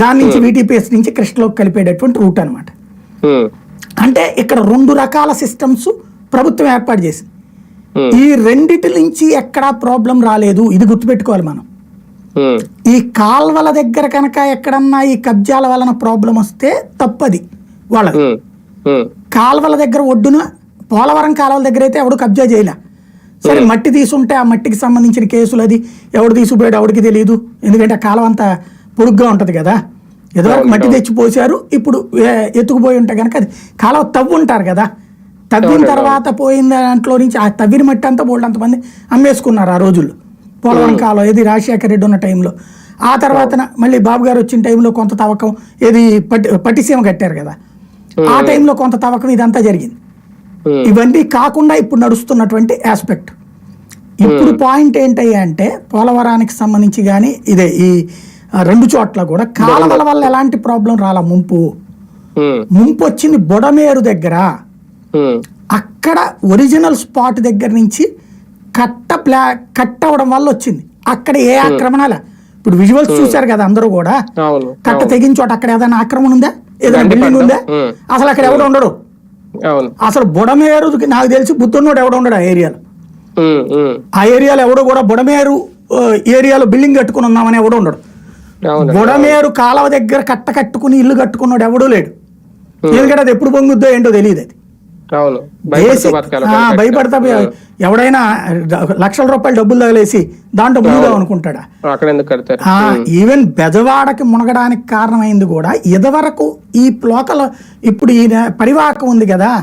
దాని నుంచి వీటీపీఎస్ నుంచి కృష్ణలోకి కలిపేటటువంటి రూట్ అన్నమాట. ఉమ్, అంటే ఇక్కడ రెండు రకాల సిస్టమ్స్ ప్రభుత్వం ఏర్పాటు చేసింది. ఉమ్, ఈ రెండిటి నుంచి ఎక్కడా ప్రాబ్లం రాలేదు. ఇది గుర్తుపెట్టుకోవాలి మనం. ఈ కాల్వల దగ్గర కనుక ఎక్కడన్నా ఈ కబ్జాల వలన ప్రాబ్లం వస్తే తప్పది వాళ్ళది. కాల్వల దగ్గర ఒడ్డున పోలవరం కాలువల దగ్గర అయితే ఎవడు కబ్జా చేయలే. సరే మట్టి తీసుంటే ఆ మట్టికి సంబంధించిన కేసులు అది ఎవడు తీసుకుపోయాడు ఎవడికి తెలియదు ఎందుకంటే ఆ కాలువ అంతా పొడుగ్గా ఉంటది కదా. ఎదువరకు మట్టి తెచ్చి పోసారు ఇప్పుడు ఎత్తుకుపోయి ఉంటే కనుక అది కాలువ తవ్వు ఉంటారు కదా. తవ్విన తర్వాత పోయిన దాంట్లో నుంచి ఆ తవ్విన మట్టి అంతా బోల్డ్ అంతమంది అమ్మేసుకున్నారు ఆ రోజుల్లో. పోలవరం కాలువ ఏది రాజశేఖర రెడ్డి ఉన్న టైంలో. ఆ తర్వాత మళ్ళీ బాబు గారు వచ్చిన టైంలో కొంత తవ్వకం ఏది పట్టి పట్టిసీమ కట్టారు కదా. ఆ టైంలో కొంత తవ్వకం ఇదంతా జరిగింది. ఇవన్నీ కాకుండా ఇప్పుడు నడుస్తున్నటువంటి ఆస్పెక్ట్ ఇప్పుడు పాయింట్ ఏంటయ్యా అంటే పోలవరానికి సంబంధించి కానీ ఇదే ఈ రెండు చోట్ల కూడా కాలువల వల్ల ఎలాంటి ప్రాబ్లం రాలా ముంపు? ముంపు వచ్చింది బొడమేరు దగ్గర. అక్కడ ఒరిజినల్ స్పాట్ దగ్గర నుంచి కట్ట ప్లా కట్ అవ్వడం వల్ల వచ్చింది. అక్కడ ఏ ఆక్రమణల? ఇప్పుడు విజువల్స్ చూశారు కదా అందరూ కూడా. కట్ట తెగిన చోట అక్కడ ఏదైనా ఆక్రమణ ఉందా? ఏదైనా బిల్డింగ్. ఉందా. అసలు అక్కడ ఎవడు ఉండడు. అసలు బుడమేరుకి నాకు తెలిసి బుద్ధున్నోడు ఎవడు ఉండడు ఆ ఏరియాలో. ఆ ఏరియాలో ఎవడో కూడా బుడమేరు ఏరియాలో బిల్డింగ్ కట్టుకుని ఉన్నామని ఎవడో ఉండడు. బుడమేరు కాలువ దగ్గర కట్ట కట్టుకుని ఇల్లు కట్టుకున్నాడు ఎవడూ లేడు. ఎందుకంటే అది ఎప్పుడు పొంగుద్దో ఏంటో తెలియదు అది. భయపడుతూ ఎవడైనా లక్షల రూపాయలు డబ్బులు తగిలేసి దాంట్లో మునుగుదాం అనుకుంటాడా? ఈవెన్ బెజవాడకి మునగడానికి కారణమైంది కూడా ఇదివరకు ఈ లోకల్ ఇప్పుడు ఈ పరివాహకం ఉంది కదా.